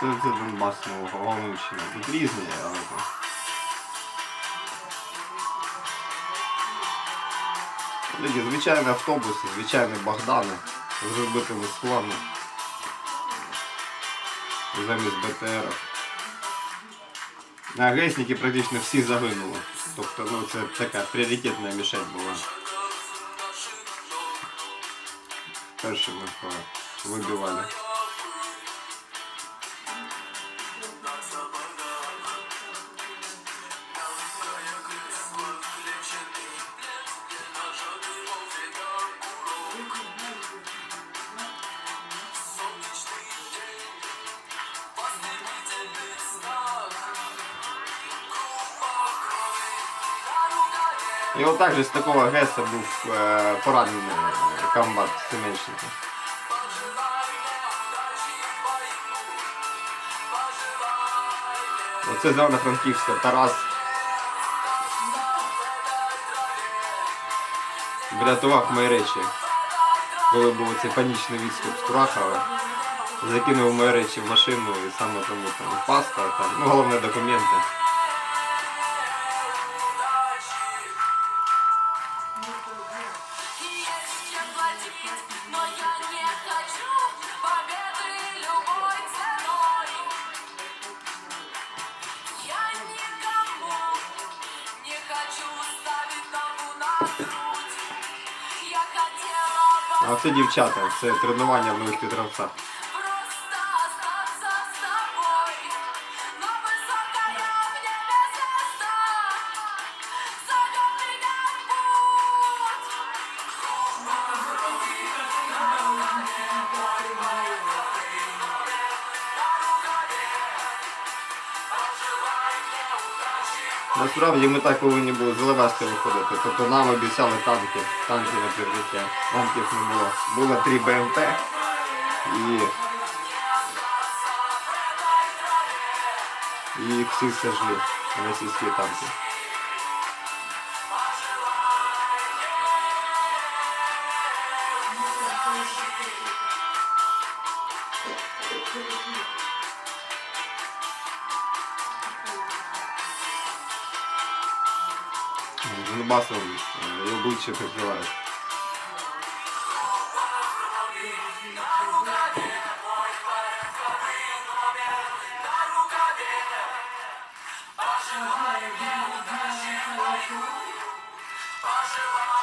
Це, це Донбас нового Галичина. Тут різні, але то. Люди, звичайні автобуси, звичайні Богдани з розбитими. Замість БТР. Агресники практично всі загинули. Тобто, ну це така пріоритетна мішень була. Першими вибивали. І отак же з такого геса був поранений е, комбат Семенченко. Оце з Івано-Франківська Тарас. Врятував мої речі. Коли був цей панічний відступ з Курахова. Закинув мої речі в машину і саме тому там паспорт, там, ну головне документи. А це дівчата, це тренування в нових Петровцях. Насправді ми так повинні були з Левести виходити. Тобто нам обіцяли танки, танки на прикриття. Танків не було. Було три БМП і. І всі сожгли, російські танки. З Донбасом э, его будущее прикривають. Пожелаем неудачи твою, пожелаем.